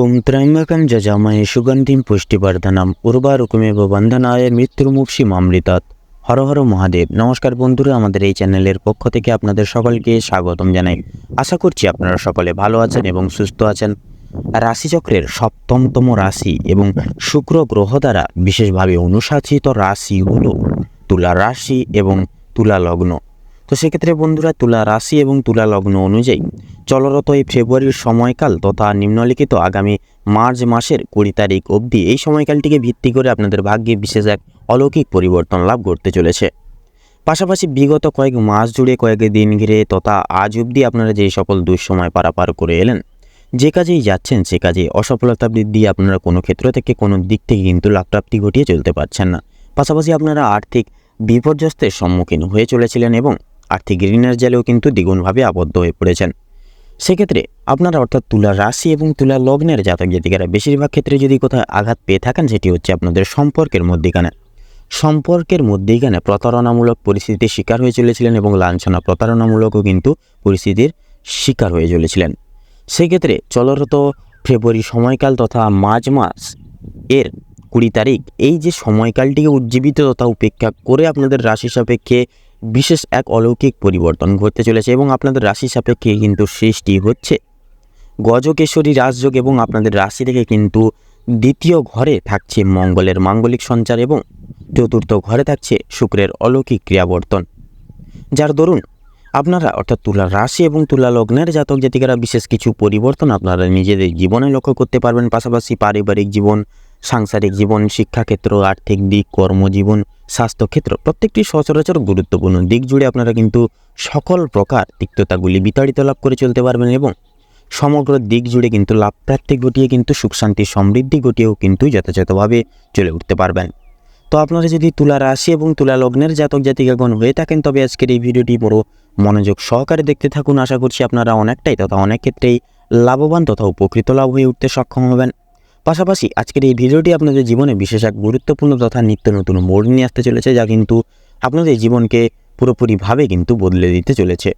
ওম ত্র্যম্বকম যজামহে সুগন্ধিম পুষ্টিবর্ধনম উর্বারুকমেব বন্ধনায় মৃত্যুর্মুক্ষী মামৃতাৎ হর হর মহাদেব নমস্কার বন্ধুরা আমাদের এই চ্যানেলের পক্ষ থেকে আপনাদের সকলকে স্বাগতম জানাই। আশা করছি আপনারা সকলে ভালো আছেন এবং সুস্থ আছেন। রাশিচক্রের সপ্তমতম রাশি এবং শুক্র গ্রহ দ্বারা বিশেষভাবে অনুশাসিত রাশি হল তুলা রাশি এবং তুলা লগ্ন। তো সেক্ষেত্রে বন্ধুরা তুলা রাশি এবং তুলা লগ্ন অনুযায়ী চলরত এই ফেব্রুয়ারির সময়কাল তথা নিম্নলিখিত আগামী মার্চ মাসের কুড়ি তারিখ অবধি এই সময়কালটিকে ভিত্তি করে আপনাদের ভাগ্যে বিশেষ এক অলৌকিক পরিবর্তন লাভ করতে চলেছে। পাশাপাশি বিগত কয়েক মাস জুড়ে কয়েক দিন ঘিরে তথা আজ অবধি আপনারা যেই সকল দুঃসময় পারাপার করে এলেন, যে কাজেই যাচ্ছেন, সে কাজে অসফলতা বৃদ্ধি আপনারা কোনো ক্ষেত্র থেকে কোনো দিক থেকে কিন্তু লাভপ্রাপ্তি ঘটিয়ে চলতে পারছেন না। পাশাপাশি আপনারা আর্থিক বিপর্যস্তের সম্মুখীন হয়ে চলেছিলেন এবং আর্থিক ঋণের জালেও কিন্তু দ্বিগুণভাবে আবদ্ধ হয়ে পড়েছেন। সেক্ষেত্রে আপনারা অর্থাৎ তুলা রাশি এবং তুলা লগ্নের জাতক জাতিকারা বেশিরভাগ ক্ষেত্রে যদি কোথাও আঘাত পেয়ে থাকেন, সেটি হচ্ছে আপনাদের সম্পর্কের মধ্যেখানে। সম্পর্কের মধ্যেখানে প্রতারণামূলক পরিস্থিতির শিকার হয়ে চলেছিলেন এবং লাঞ্ছনা প্রতারণামূলকও কিন্তু পরিস্থিতির শিকার হয়ে চলেছিলেন। সেক্ষেত্রে চলরত ফেব্রুয়ারি সময়কাল তথা মার্চ মাস এর কুড়ি তারিখ, এই যে সময়কালটিকে উজ্জীবিত তথা উপেক্ষা করে আপনাদের রাশি সাপেক্ষে বিশেষ এক অলৌকিক পরিবর্তন ঘটতে চলেছে এবং আপনাদের রাশি সাপেক্ষে কিন্তু সৃষ্টি হচ্ছে। গজকেশরী রাজযোগ এবং আপনাদের রাশি থেকে কিন্তু দ্বিতীয় ঘরে থাকছে মঙ্গলের মাঙ্গলিক সঞ্চার এবং চতুর্থ ঘরে থাকছে শুক্রের অলৌকিক ক্রিয়াবর্তন। যার দরুন আপনারা অর্থাৎ তুলা রাশি এবং তুলা লগ্নের জাতক জাতিকারা বিশেষ কিছু পরিবর্তন আপনারা নিজেদের জীবনে লক্ষ্য করতে পারবেন। পাশাপাশি পারিবারিক জীবন, সাংসারিক জীবন, শিক্ষাক্ষেত্র, আর্থিক দিক, কর্মজীবন স্বাস্থ্যক্ষেত্র প্রত্যেকটি সচরাচর গুরুত্বপূর্ণ দিক জুড়ে আপনারা কিন্তু সকল প্রকার তিক্ততাগুলি বিতাড়িত লাভ করে চলতে পারবেন এবং সমগ্র দিক জুড়ে কিন্তু লাভ প্রাপ্তি ঘটিয়ে কিন্তু সুখ, শান্তি, সমৃদ্ধি ঘটিয়েও কিন্তু যথাযথভাবে চলে উঠতে পারবেন। তো আপনারা যদি তুলা রাশি এবং তুলা লগ্নের জাতক জাতিকাগণ হয়ে থাকেন, তবে আজকের এই ভিডিওটি বড় মনোযোগ সহকারে দেখতে থাকুন। আশা করছি আপনারা অনেকটাই তথা অনেক ক্ষেত্রেই লাভবান তথা উপকৃত লাভ হয়ে উঠতে সক্ষম হবেন। পাশাপাশি আজকের এই ভিডিওটি আপনাদের জীবনে বিশেষ এক গুরুত্বপূর্ণ তথা নিত্য নতুন মোড় নিয়ে আসতে চলেছে, যা কিন্তু আপনাদের জীবনকে পুরোপুরিভাবে কিন্তু বদলে দিতে চলেছে।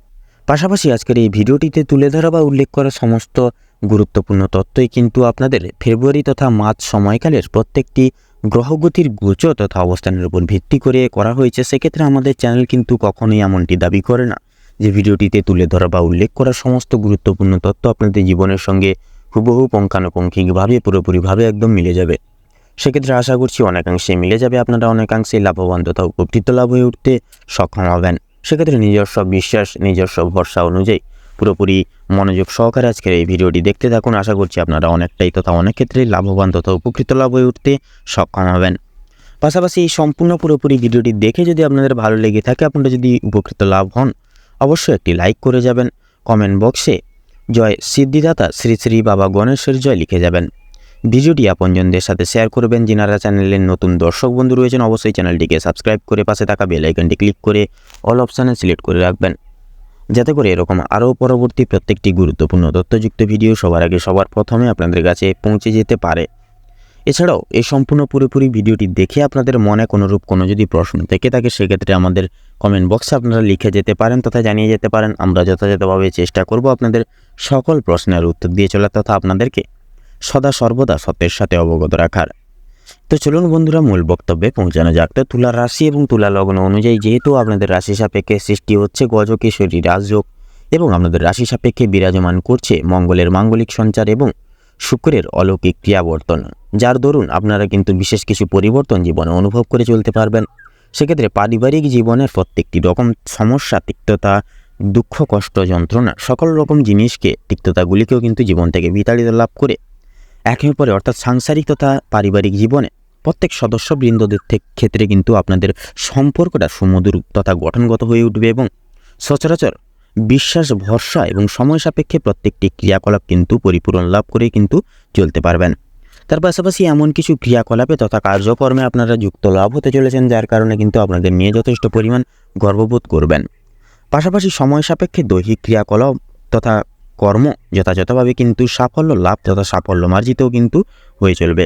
পাশাপাশি আজকের এই ভিডিওটিতে তুলে ধরা বা উল্লেখ করা সমস্ত গুরুত্বপূর্ণ তথ্যই কিন্তু আপনাদের ফেব্রুয়ারি তথা মার্চ সময়কালের প্রত্যেকটি গ্রহগতির গোচর তথা অবস্থানের উপর ভিত্তি করে করা হয়েছে। সেক্ষেত্রে আমাদের চ্যানেল কিন্তু কখনোই এমনটি দাবি করে না যে ভিডিওটিতে তুলে ধরা বা উল্লেখ করা সমস্ত গুরুত্বপূর্ণ তথ্য আপনাদের জীবনের সঙ্গে হুবহু পুঙ্খানুপুঙ্খিকভাবে পুরোপুরিভাবে একদম মিলে যাবে। সেক্ষেত্রে আশা করছি অনেকাংশে মিলে যাবে আপনারা, অনেকাংশে লাভবান তথা উপকৃত লাভ হয়ে উঠতে সক্ষম হবেন। সেক্ষেত্রে নিজস্ব বিশ্বাস, নিজস্ব ভরসা অনুযায়ী পুরোপুরি মনোযোগ সহকারে আজকের এই ভিডিওটি দেখতে থাকুন। আশা করছি আপনারা অনেকটাই তথা অনেক ক্ষেত্রেই লাভবান তথা উপকৃত লাভ হয়ে উঠতে সক্ষম হবেন। পাশাপাশি এই সম্পূর্ণ পুরোপুরি ভিডিওটি দেখে যদি আপনাদের ভালো লেগে থাকে, আপনারা যদি উপকৃত লাভ হন, অবশ্যই একটি লাইক করে যাবেন। কমেন্ট বক্সে জয় সিদ্ধিদাতা শ্রী শ্রী বাবা গণেশের জয় লিখে যাবেন। ভিডিওটি আপনজনদের সাথে শেয়ার করবেন, যিনারা চ্যানেলের নতুন দর্শক বন্ধু রয়েছেন, অবশ্যই চ্যানেলটিকে সাবস্ক্রাইব করে পাশে থাকা বেল আইকনটি ক্লিক করে অল অপশানে সিলেক্ট করে রাখবেন। যাতে করে এরকম আরও পরবর্তী প্রত্যেকটি গুরুত্বপূর্ণ তথ্যযুক্ত ভিডিও সবার আগে সবার প্রথমে আপনাদের কাছে পৌঁছে যেতে পারে। এছাড়াও এই সম্পূর্ণ পুরোপুরি ভিডিওটি দেখে আপনাদের মনে কোনোরূপ কোনো যদি প্রশ্ন থেকে থাকে, সেক্ষেত্রে আমাদের কমেন্ট বক্সে আপনারা লিখে যেতে পারেন, তথা জানিয়ে যেতে পারেন। আমরা যথাযথভাবে চেষ্টা করব আপনাদের সকল প্রশ্নের উত্তর দিয়ে চলা তথা আপনাদেরকে সদা সর্বদা সত্যের সাথে অবগত রাখার। তো চলুন বন্ধুরা, মূল বক্তব্যে পৌঁছানো যাক। তো তুলা রাশি এবং তুলা লগ্ন অনুযায়ী যেহেতু আপনাদের রাশি সাপেক্ষে সৃষ্টি হচ্ছে গজকেশরী রাজযোগ এবং আপনাদের রাশি সাপেক্ষে বিরাজমান করছে মঙ্গলের মাঙ্গলিক সঞ্চার এবং শুক্রের অলৌকিক ক্রিয়াবর্তন। যার দরুন আপনারা কিন্তু বিশেষ কিছু পরিবর্তন জীবনে অনুভব করে চলতে পারবেন। সেক্ষেত্রে পারিবারিক জীবনের প্রত্যেকটি রকম সমস্যা, তিক্ততা দুঃখ, কষ্ট, যন্ত্রণা, সকল রকম জিনিসকে তিক্ততাগুলিকেও কিন্তু জীবন থেকে বিতাড়িত লাভ করে। একে অপরে অর্থাৎ সাংসারিক তথা পারিবারিক জীবনে প্রত্যেক সদস্যবৃন্দদের ক্ষেত্রে কিন্তু আপনাদের সম্পর্কটা সুমধুর তথা গঠনগত হয়ে উঠবে এবং সচরাচর বিশ্বাস, ভরসা এবং সময় সাপেক্ষে প্রত্যেকটি ক্রিয়াকলাপ কিন্তু পরিপূরণ লাভ করে কিন্তু চলতে পারবেন। তার পাশাপাশি এমন কিছু ক্রিয়াকলাপে তথা কার্যকর্মে আপনারা যুক্ত লাভ হতে চলেছেন, যার কারণে কিন্তু আপনাদের নিয়ে যথেষ্ট পরিমাণ গর্ববোধ করবেন। পাশাপাশি সময় সাপেক্ষে দৈহিক ক্রিয়াকলাপ তথা কর্ম যথাযথভাবে কিন্তু সাফল্য লাভ তথা সাফল্য মার্জিতও কিন্তু হয়ে চলবে।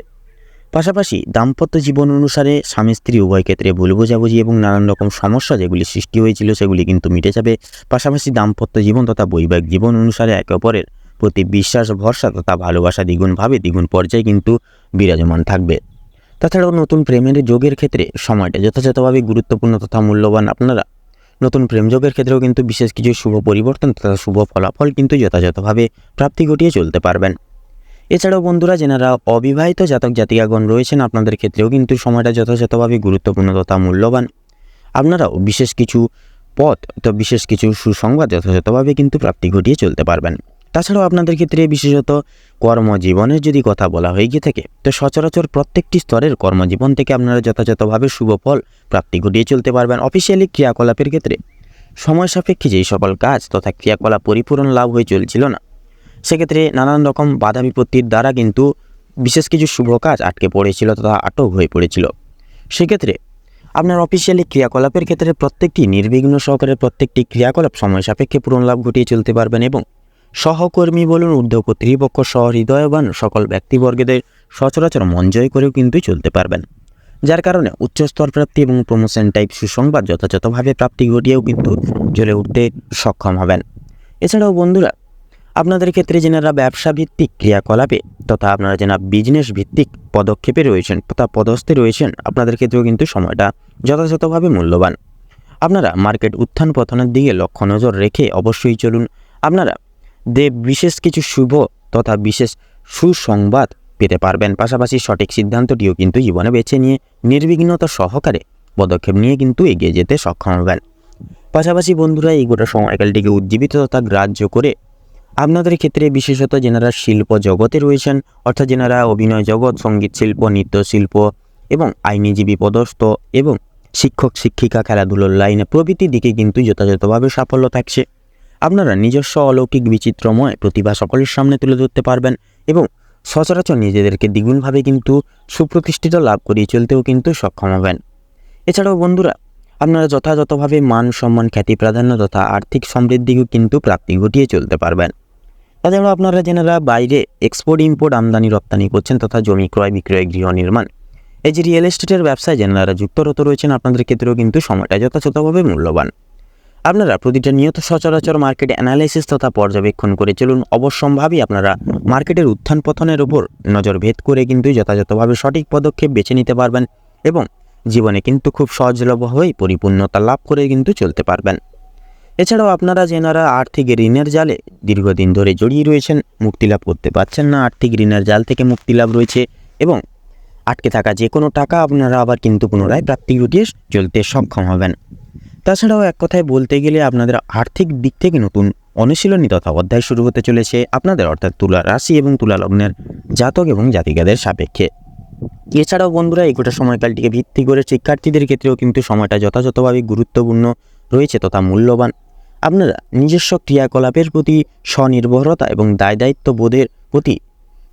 পাশাপাশি দাম্পত্য জীবন অনুসারে স্বামী স্ত্রী উভয় ক্ষেত্রে ভুল বোঝাবুঝি এবং নানান রকম সমস্যা যেগুলি সৃষ্টি হয়েছিল সেগুলি কিন্তু মিটে যাবে। পাশাপাশি দাম্পত্য জীবন তথা বৈবাহিক জীবন অনুসারে একে অপরের প্রতি বিশ্বাস, ভরসা তথা ভালোবাসা দ্বিগুণভাবে দ্বিগুণ পর্যায়ে কিন্তু বিরাজমান থাকবে। তাছাড়াও নতুন প্রেমের যোগের ক্ষেত্রে সময়টা যথাযথভাবে গুরুত্বপূর্ণ তথা মূল্যবান। আপনারা নতুন প্রেমযোগের ক্ষেত্রেও কিন্তু বিশেষ কিছু শুভ পরিবর্তন তথা শুভ ফলাফল কিন্তু যথাযথভাবে প্রাপ্তি ঘটিয়ে চলতে পারবেন। এছাড়াও বন্ধুরা যেনারা অবিবাহিত জাতক জাতিকাগণ রয়েছেন, আপনাদের ক্ষেত্রেও কিন্তু সময়টা যথাযথভাবে গুরুত্বপূর্ণ তথা মূল্যবান। আপনারাও বিশেষ কিছু পথ তো বিশেষ কিছু সুসংবাদ যথাযথভাবে কিন্তু প্রাপ্তি ঘটিয়ে চলতে পারবেন। তাছাড়াও আপনাদের ক্ষেত্রে বিশেষত কর্মজীবনের যদি কথা বলা হয়ে গিয়ে থাকে, তো সচরাচর প্রত্যেকটি স্তরের কর্মজীবন থেকে আপনারা যথাযথভাবে শুভ ফল, প্রাপ্তি ঘটিয়ে চলতে পারবেন অফিসিয়ালি ক্রিয়াকলাপের ক্ষেত্রে। সময় সাপেক্ষে যেই সকল কাজ তথা ক্রিয়াকলাপ পরিপূরণ লাভ হয়ে চলছিল না, সেক্ষেত্রে নানান রকম বাধা বিপত্তির দ্বারা কিন্তু বিশেষ কিছু শুভ কাজ আটকে পড়েছিল তথা আটক হয়ে পড়েছিল। সেক্ষেত্রে আপনার অফিসিয়ালি ক্রিয়াকলাপের ক্ষেত্রে প্রত্যেকটি নির্বিঘ্ন সহকারে প্রত্যেকটি ক্রিয়াকলাপ সময় সাপেক্ষে পূরণ লাভ ঘটিয়ে চলতে পারবেন এবং সহকর্মী বলুন ঊর্ধ্ব কর্তৃপক্ষ সহ হৃদয়বান সকল ব্যক্তিবর্গদের সচরাচর মন জয় করেও কিন্তু চলতে পারবেন। যার কারণে উচ্চস্তর প্রাপ্তি এবং প্রমোশন টাইপ সুসংবাদ যথাযথভাবে প্রাপ্তি ঘটিয়েও কিন্তু জ্বলে উঠতে সক্ষম হবেন। এছাড়াও বন্ধুরা, আপনাদের ক্ষেত্রে যেনারা ব্যবসা ভিত্তিক ক্রিয়াকলাপে তথা আপনারা যেনা বিজনেস ভিত্তিক পদক্ষেপে রয়েছেন তথা পদস্থে রয়েছেন, আপনাদের ক্ষেত্রেও কিন্তু সময়টা যথাযথভাবে মূল্যবান। আপনারা মার্কেট উত্থান পতনের দিকে লক্ষ্য নজর রেখে অবশ্যই চলুন, আপনারা দেব বিশেষ কিছু শুভ তথা বিশেষ সুসংবাদ পেতে পারবেন। পাশাপাশি সঠিক সিদ্ধান্তটিও কিন্তু জীবনে বেছে নিয়ে নির্বিঘ্নতা সহকারে পদক্ষেপ নিয়ে কিন্তু এগিয়ে যেতে সক্ষম হবেন। পাশাপাশি বন্ধুরা, এই গোটা সময়কালটিকে উজ্জীবিত তথা গ্রাহ্য করে আপনাদের ক্ষেত্রে বিশেষত যেনারা শিল্প জগতে রয়েছেন, অর্থাৎ যেনারা অভিনয় জগৎ, সংগীত শিল্প নৃত্যশিল্প এবং আইনজীবী পদস্থ এবং শিক্ষক, শিক্ষিকা খেলাধুলোর লাইনে প্রভৃতি দিকে কিন্তু যথাযথভাবে সাফল্য থাকছে। আপনারা নিজস্ব অলৌকিক বিচিত্রময় প্রতিভা সকলের সামনে তুলে ধরতে পারবেন এবং সচরাচর নিজেদেরকে দ্বিগুণভাবে কিন্তু সুপ্রতিষ্ঠিত লাভ করিয়ে চলতেও কিন্তু সক্ষম হবেন। এছাড়াও বন্ধুরা, আপনারা যথাযথভাবে মান সম্মান, খ্যাতি প্রাধান্য তথা আর্থিক সমৃদ্ধিও কিন্তু প্রাপ্তি ঘটিয়ে চলতে পারবেন। তাছাড়াও আপনারা যেনারা বাইরে এক্সপোর্ট ইম্পোর্ট আমদানি, রপ্তানি করছেন তথা জমি ক্রয়, বিক্রয়, গৃহ নির্মাণ। এই যে রিয়েল এস্টেটের ব্যবসায় যেনারা যুক্তরত রয়েছেন, আপনাদের ক্ষেত্রেও কিন্তু সময়টা যথাযথভাবে মূল্যবান। আপনারা প্রতিটা নিয়ত সচরাচর মার্কেট অ্যানালাইসিস তথা পর্যবেক্ষণ করে চলুন অবশ্যম্ভাবী আপনারা মার্কেটের উত্থান পতনের উপর নজর ভেদ করে কিন্তু যথাযথভাবে সঠিক পদক্ষেপ বেছে নিতে পারবেন এবং জীবনে কিন্তু খুব সহজলভ্য হয়ে পরিপূর্ণতা লাভ করে কিন্তু চলতে পারবেন। এছাড়াও আপনারা যেনারা আর্থিক ঋণের জালে দীর্ঘদিন ধরে জড়িয়ে রয়েছেন, মুক্তি লাভ করতে পারছেন না, আর্থিক ঋণের জাল থেকে মুক্তি লাভ রয়েছে এবং আটকে থাকা যে কোনো টাকা আপনারা আবার কিন্তু পুনরায় প্রাপ্তি ঘটিয়ে চলতে সক্ষম হবেন। তাছাড়াও এক কথায় বলতে গেলে আপনাদের আর্থিক দিক থেকে নতুন অনুশীলনী তথা অধ্যায় শুরু হতে চলেছে। আপনাদের অর্থাৎ তুলা রাশি এবং তুলা লগ্নের জাতক এবং জাতিকাদের সাপেক্ষে। এছাড়াও বন্ধুরা, এই গোটা সময়কালটিকে ভিত্তি করে শিক্ষার্থীদের ক্ষেত্রেও কিন্তু সময়টা যথাযথভাবে গুরুত্বপূর্ণ রয়েছে তথা মূল্যবান। আপনারা নিজস্ব ক্রিয়াকলাপের প্রতি স্বনির্ভরতা এবং দায় দায়িত্ব বোধের প্রতি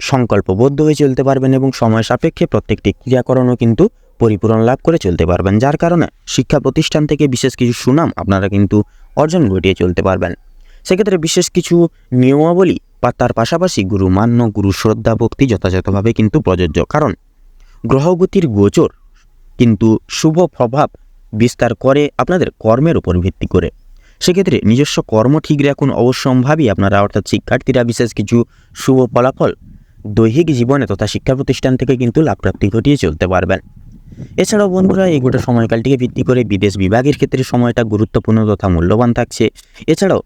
সংকল্পবদ্ধ হয়ে চলতে পারবেন এবং সময় সাপেক্ষে প্রত্যেকটি ক্রিয়াকরণও কিন্তু পরিপূরণ লাভ করে চলতে পারবেন, যার কারণে শিক্ষা প্রতিষ্ঠান থেকে বিশেষ কিছু সুনাম আপনারা কিন্তু অর্জন ঘটিয়ে চলতে পারবেন। সেক্ষেত্রে বিশেষ কিছু নিয়মাবলী বা তার পাশাপাশি গুরু মান্য গুরু শ্রদ্ধা ভক্তি যথাযথভাবে কিন্তু প্রযোজ্য। কারণ গ্রহগতির গোচর কিন্তু শুভ প্রভাব বিস্তার করে আপনাদের কর্মের উপর ভিত্তি করে। সেক্ষেত্রে নিজস্ব কর্ম ঠিক রাখুন অবশ্যম্ভাবী আপনারা, অর্থাৎ শিক্ষার্থীরা বিশেষ কিছু শুভ ফলাফল দৈহিক জীবনে তথা শিক্ষা প্রতিষ্ঠান থেকে কিন্তু লাভপ্রাপ্তি ঘটিয়ে চলতে পারবেন। এছাড়াও বন্ধুরা, এই গোটা সময়কালটিকে ভিত্তি করে বিদেশ বিভাগের ক্ষেত্রে সময়টা গুরুত্বপূর্ণ তথা মূল্যবান থাকছে। এছাড়াও,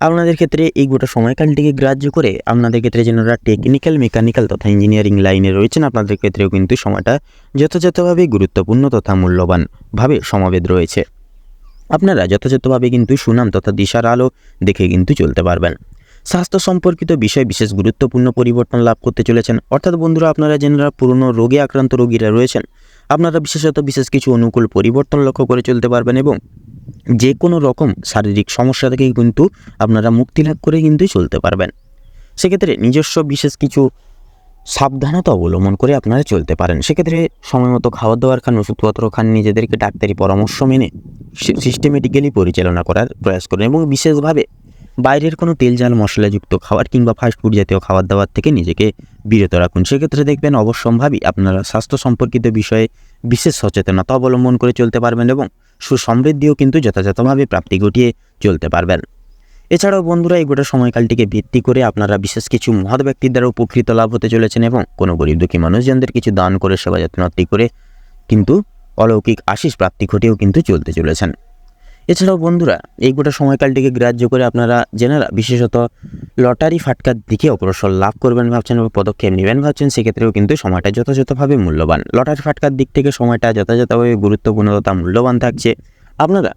আপনাদের ক্ষেত্রে এই গোটা সময়কালটিকে গ্রাহ্য করে আপনাদের ক্ষেত্রে যেনারা টেকনিক্যাল মেকানিক্যাল তথা ইঞ্জিনিয়ারিং লাইনে রয়েছেন, আপনাদের ক্ষেত্রেও কিন্তু সময়টা যথাযথভাবে গুরুত্বপূর্ণ তথা মূল্যবানভাবে সমাবেদ রয়েছে। আপনারা যথাযথভাবে কিন্তু সুনাম তথা দিশার আলো দেখে কিন্তু চলতে পারবেন। স্বাস্থ্য সম্পর্কিত বিষয় বিশেষ গুরুত্বপূর্ণ পরিবর্তন লাভ করতে চলেছেন। অর্থাৎ বন্ধুরা, আপনারা যেনারা পুরনো রোগে আক্রান্ত রোগীরা রয়েছেন আপনারা বিশেষত বিশেষ কিছু অনুকূল পরিবর্তন লক্ষ্য করে চলতে পারবেন এবং যে কোনো রকম শারীরিক সমস্যা থেকে কিন্তু আপনারা মুক্তি লাভ করে কিন্তু চলতে পারবেন। সেক্ষেত্রে নিজস্ব বিশেষ কিছু সাবধানতা অবলম্বন করে আপনারা চলতে পারেন। সেক্ষেত্রে সময় মতো খাবার দাওয়ার খান, ওষুধপত্র খান, নিজেদেরকে ডাক্তারি পরামর্শ মেনে সিস্টেমেটিক্যালি পরিচালনা করার প্রয়াস করুন এবং বিশেষভাবে বাইরের কোনো তেল জাল মশলাযুক্ত খাবার কিংবা ফাস্টফুড জাতীয় খাবার দাবার থেকে নিজেকে বিরত রাখুন। সেক্ষেত্রে দেখবেন অবশ্যম্ভাবী আপনারা স্বাস্থ্য সম্পর্কিত বিষয়ে বিশেষ সচেতনতা অবলম্বন করে চলতে পারবেন এবং সুসমৃদ্ধিও কিন্তু যথাযথভাবে প্রাপ্তি ঘটিয়ে চলতে পারবেন। এছাড়াও বন্ধুরা, এই গোটা সময়কালটিকে ভিত্তি করে আপনারা বিশেষ কিছু মহৎ ব্যক্তির দ্বারা উপকৃত লাভ হতে চলেছেন এবং কোনো গরিব দুঃখী মানুষজনদের কিছু দান করে, সেবা যত্নার্থী করে কিন্তু অলৌকিক আশিস প্রাপ্তি ঘটেও কিন্তু চলতে চলেছেন। এছাড়াও বন্ধুরা, এই গোটা সময়কালটিকে গ্রাহ্য করে আপনারা জেনারা বিশেষত লটারি ফাটকার দিকে অগ্রসর লাভ করবেন ভাবছেন বা পদক্ষেপ নেবেন ভাবছেন, সেক্ষেত্রেও কিন্তু সময়টা যথাযথভাবে মূল্যবান। লটারি ফাটকার দিক থেকে সময়টা যথাযথভাবে গুরুত্বপূর্ণ তথা মূল্যবান থাকছে। আপনারা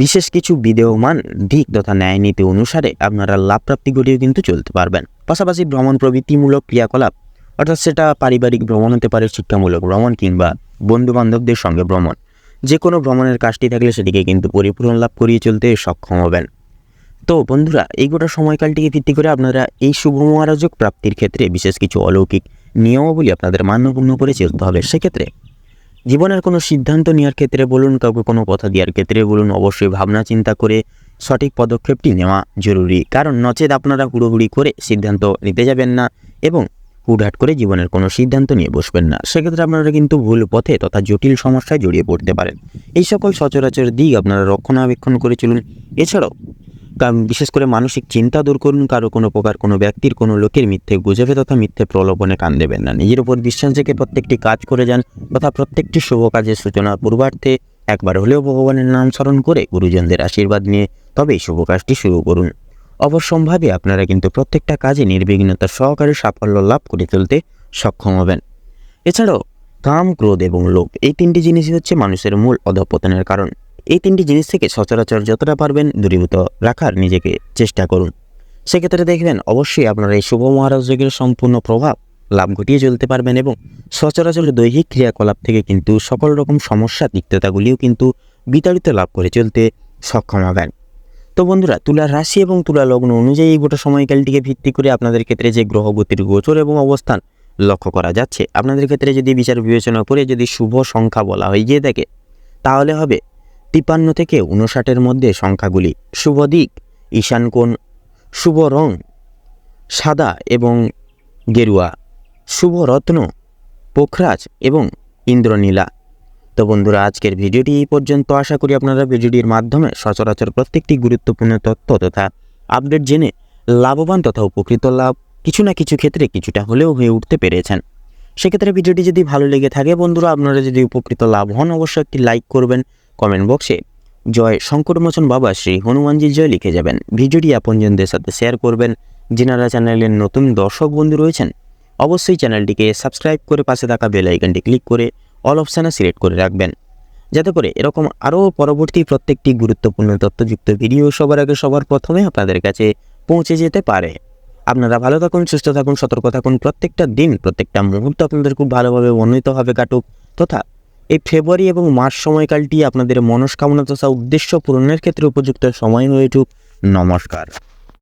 বিশেষ কিছু বিদেয়মান দিক তথা ন্যায় নীতি অনুসারে আপনারা লাভ প্রাপ্তি ঘটিয়ে কিন্তু চলতে পারবেন। পাশাপাশি ভ্রমণ প্রবৃত্তিমূলক ক্রিয়াকলাপ, অর্থাৎ সেটা পারিবারিক ভ্রমণ হতে পারে, শিক্ষামূলক ভ্রমণ কিংবা বন্ধু বান্ধবদের সঙ্গে ভ্রমণ। যে কোনো ভ্রমণের কাজটি থাকলে সেটিকে কিন্তু পরিপূরণ লাভ করিয়ে চলতে সক্ষম হবেন। তো বন্ধুরা, এই গোটা সময়কালটিকে ভিত্তি করে আপনারা এই শুভ মহারাজক প্রাপ্তির ক্ষেত্রে বিশেষ কিছু অলৌকিক নিয়মাবলী আপনাদের মান্যপূর্ণ করে চলতে হবে। সেক্ষেত্রে জীবনের কোনো সিদ্ধান্ত নেওয়ার ক্ষেত্রে বলুন, কাউকে কোনো কথা দেওয়ার ক্ষেত্রে বলুন, অবশ্যই ভাবনা চিন্তা করে সঠিক পদক্ষেপটি নেওয়া জরুরি। কারণ নচেত আপনারা হুড়োহুড়ি করে সিদ্ধান্ত নিতে যাবেন না এবং হুটহাট করে জীবনের কোনো সিদ্ধান্ত নিয়ে বসবেন না সেক্ষেত্রে আপনারা কিন্তু ভুল পথে তথা জটিল সমস্যায় জড়িয়ে পড়তে পারেন এই সকল সচরাচর দিক আপনারা রক্ষণাবেক্ষণ করে চলুন এছাড়াও বিশেষ করে মানসিক চিন্তা দূর করুন কারও কোনো প্রকার কোনো ব্যক্তির কোনো লোকের মিথ্যে গুজবে তথা মিথ্যে প্রলোভনে কান দেবেন না নিজের উপর বিশ্বাস রেখে প্রত্যেকটি কাজ করে যান তথা প্রত্যেকটি শুভ কাজের সূচনা পূর্বার্থে একবার হলেও ভগবানের নাম স্মরণ করে গুরুজনদের আশীর্বাদ নিয়ে তবেই শুভ কাজটি শুরু করুন অবশ্যম্ভাবে আপনারা কিন্তু প্রত্যেকটা কাজে নির্বিঘ্নতা সহকারে সাফল্য লাভ করে তুলতে সক্ষম হবেন। এছাড়াও, কাম, ক্রোধ এবং লোভ এই তিনটি জিনিসই হচ্ছে মানুষের মূল অধপতনের কারণ। এই তিনটি জিনিস থেকে সচরাচর যতটা পারবেন দূরীভূত রাখার নিজেকে চেষ্টা করুন। সেক্ষেত্রে দেখবেন, অবশ্যই আপনারা এই শুভ মহারাজ যোগের সম্পূর্ণ প্রভাব লাভ ঘটিয়ে চলতে পারবেন এবং সচরাচর দৈহিক ক্রিয়াকলাপ থেকে কিন্তু সকল রকম সমস্যা, তিক্ততাগুলিও কিন্তু বিতাড়িত লাভ করে চলতে সক্ষম হবেন। তো বন্ধুরা তুলা রাশি এবং তুলা লগ্ন অনুযায়ী এই গোটা সময়কালটিকে ভিত্তি করে আপনাদের ক্ষেত্রে যে গ্রহগতির গোচর এবং অবস্থান লক্ষ্য করা যাচ্ছে। আপনাদের ক্ষেত্রে যদি বিচার বিবেচনা করে যদি শুভ সংখ্যা বলা হয়ে গিয়ে থাকে তাহলে হবে তিপান্ন থেকে উনষাটের মধ্যে সংখ্যাগুলি। শুভ দিক, ঈশান কোণ, শুভ রং, সাদা এবং গেরুয়া, শুভ রত্ন, পোখরাজ এবং ইন্দ্রনীলা। তো বন্ধুরা, আজকের ভিডিওটি এই পর্যন্ত। আশা করি আপনারা ভিডিওটির মাধ্যমে সচরাচর প্রত্যেকটি গুরুত্বপূর্ণ তথ্য তথা আপডেট জেনে লাভবান তথা উপকৃত লাভ কিছু না কিছু ক্ষেত্রে কিছুটা হলেও হয়ে উঠতে পেরেছেন। সেক্ষেত্রে ভিডিওটি যদি ভালো লেগে থাকে বন্ধুরা, আপনারা যদি উপকৃত লাভ হন, অবশ্যই একটি লাইক করবেন। কমেন্ট বক্সে জয় শঙ্করমোচন বাবা শ্রী হনুমানজি জয় লিখে যাবেন। ভিডিওটি আপনজনদের সাথে শেয়ার করবেন। যিনারা চ্যানেলের নতুন দর্শক বন্ধু রয়েছেন, অবশ্যই চ্যানেলটিকে সাবস্ক্রাইব করে পাশে থাকা বেল আইকনটি ক্লিক করে অল অপশানে সিলেক্ট করে রাখবেন। যাতে করে এরকম আরও পরবর্তী প্রত্যেকটি গুরুত্বপূর্ণ তথ্যযুক্ত ভিডিও সবার আগে সবার প্রথমে আপনাদের কাছে পৌঁছে যেতে পারে। আপনারা ভালো থাকুন, সুস্থ থাকুন, সতর্ক থাকুন। প্রত্যেকটা দিন, প্রত্যেকটা মুহূর্ত আপনাদের খুব ভালোভাবে বর্ণিতভাবে কাটুক। তথা এই ফেব্রুয়ারি এবং মার্চ সময়কালটি আপনাদের মনস্কামনা তথা উদ্দেশ্য পূরণের ক্ষেত্রে উপযুক্ত সময় হয়ে উঠুক। নমস্কার।